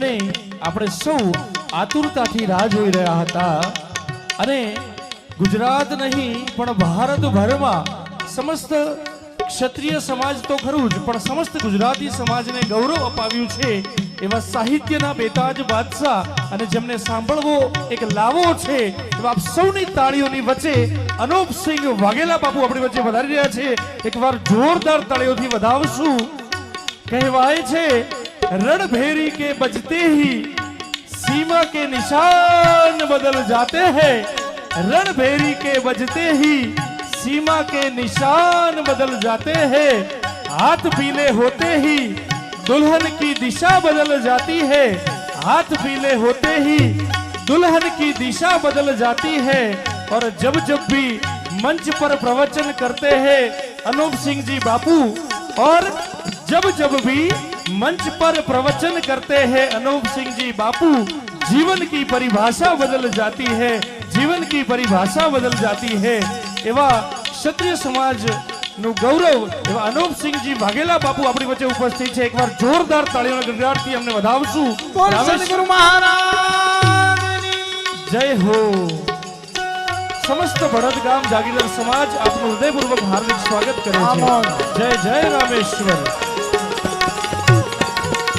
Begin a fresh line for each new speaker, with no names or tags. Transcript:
જેમને આપણે સૌ આતુરતાથી રાહ જોઈ રહ્યા હતા. અને ગુજરાત નહીં, પણ ભારતભરમાં સમસ્ત ક્ષત્રિય સમાજ તો ખરું જ, પણ સમસ્ત ગુજરાતી સમાજને ગૌરવ અપાવ્યું છે એવા સાહિત્યના બેતાજ બાદશાહ અને જેમને સાંભળવો એક લાવો છે, એવા આપ સૌની તાળીઓની વચ્ચે અનોપસિંહ વાઘેલા બાપુ આપણી વચ્ચે વધારી રહ્યા છે. એકવાર જોરદાર તાળીઓથી વધાવશું. કહેવાય છે रणभेरी के बजते ही सीमा के निशान बदल जाते हैं। रणभेरी के बजते ही सीमा के निशान बदल जाते हैं। हाथ पीले होते ही दुल्हन की दिशा बदल जाती है। हाथ पीले होते ही दुल्हन की दिशा बदल जाती है। और जब जब भी मंच पर प्रवचन करते हैं, अनूप सिंह जी बापू, और जब जब भी मंच पर प्रवचन करते हैं अनूप सिंह जी बापू जीवन की परिभाषा बदल जाती है जीवन की परिभाषा बदल जाती है એવા ક્ષત્રિય સમાજ નું ગૌરવ એવા અનૂપસિંહજી વાઘેલા બાપુ આપણી વચ્ચે ઉપસ્થિત છે એકવાર જોરદાર તાળીઓના ગણગડાટથી અમને વધાવશું
બોલ
રામેશ-
સદગુરુ મહારાજની
જય હો સમસ્ત ભરત ગામ જાગીરદાર સમાજ આપનું હૃદયપૂર્વક હાર્દિક સ્વાગત કરે છે
આભાર.
જય જય રામેશ્વર